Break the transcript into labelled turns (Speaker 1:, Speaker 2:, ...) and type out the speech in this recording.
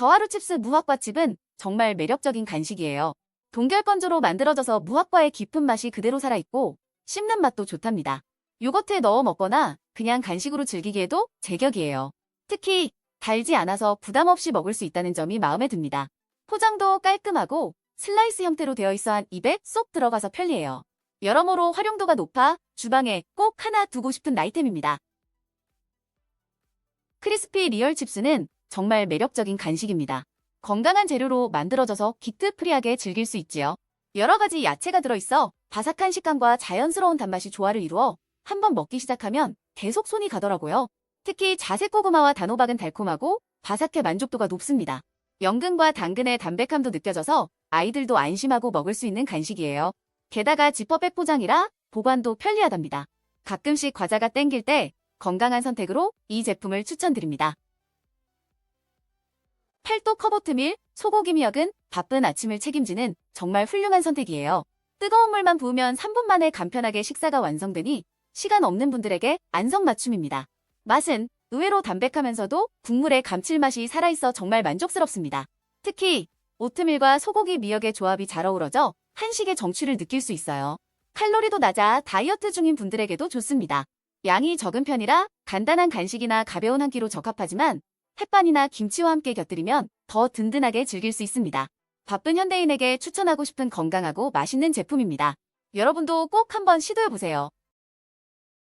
Speaker 1: 더하루 칩스 무화과 칩은 정말 매력적인 간식이에요. 동결건조로 만들어져서 무화과의 깊은 맛이 그대로 살아있고 씹는 맛도 좋답니다. 요거트에 넣어 먹거나 그냥 간식으로 즐기기에도 제격이에요. 특히 달지 않아서 부담 없이 먹을 수 있다는 점이 마음에 듭니다. 포장도 깔끔하고 슬라이스 형태로 되어 있어 한 입에 쏙 들어가서 편리해요. 여러모로 활용도가 높아 주방에 꼭 하나 두고 싶은 아이템입니다. 크리스피 리얼 칩스는 정말 매력적인 간식입니다. 건강한 재료로 만들어져서 기트프리하게 즐길 수 있지요. 여러 가지 야채가 들어있어 바삭한 식감과 자연스러운 단맛이 조화를 이루어 한번 먹기 시작하면 계속 손이 가더라고요. 특히 자색 고구마와 단호박은 달콤하고 바삭해 만족도가 높습니다. 연근과 당근의 담백함도 느껴져서 아이들도 안심하고 먹을 수 있는 간식이에요. 게다가 지퍼백 포장이라 보관도 편리하답니다. 가끔씩 과자가 땡길 때 건강한 선택으로 이 제품을 추천드립니다. 팔도 커버트밀 소고기 미역은 바쁜 아침을 책임지는 정말 훌륭한 선택이에요. 뜨거운 물만 부으면 3분 만에 간편하게 식사가 완성되니 시간 없는 분들에게 안성맞춤입니다. 맛은 의외로 담백하면서도 국물의 감칠맛이 살아있어 정말 만족스럽습니다. 특히 오트밀과 소고기 미역의 조합이 잘 어우러져 한식의 정취를 느낄 수 있어요. 칼로리도 낮아 다이어트 중인 분들에게도 좋습니다. 양이 적은 편이라 간단한 간식이나 가벼운 한 끼로 적합하지만 햇반이나 김치와 함께 곁들이면 더 든든하게 즐길 수 있습니다. 바쁜 현대인에게 추천하고 싶은 건강하고 맛있는 제품입니다. 여러분도 꼭 한번 시도해보세요.